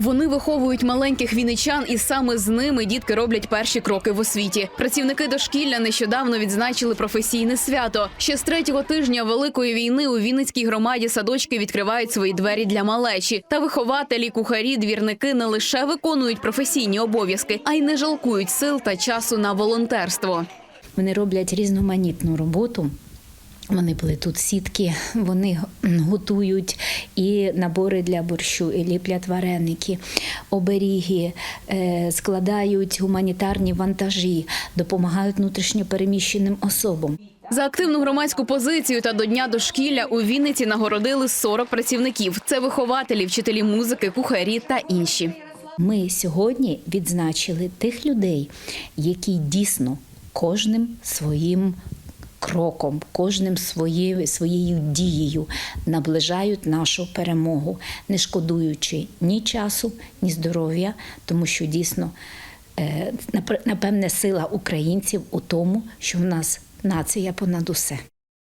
Вони виховують маленьких вінничан, і саме з ними дітки роблять перші кроки в освіті. Працівники дошкілля нещодавно відзначили професійне свято. Ще з третього тижня великої війни у Вінницькій громаді садочки відкривають свої двері для малечі. Та вихователі, кухарі, двірники не лише виконують професійні обов'язки, а й не жалкують сил та часу на волонтерство. Вони роблять різноманітну роботу. Вони плетуть сітки, вони готують і набори для борщу, і ліплять вареники, оберіги, е, складають гуманітарні вантажі, допомагають внутрішньопереміщеним особам. За активну громадську позицію та до дня дошкілля у Вінниці нагородили 40 працівників. Це вихователі, вчителі музики, кухарі та інші. Ми сьогодні відзначили тих людей, які дійсно кожним своїм кроком, кожним своєю, своєю дією наближають нашу перемогу, не шкодуючи ні часу, ні здоров'я, тому що дійсно е, напевне сила українців у тому, що в нас нація понад усе.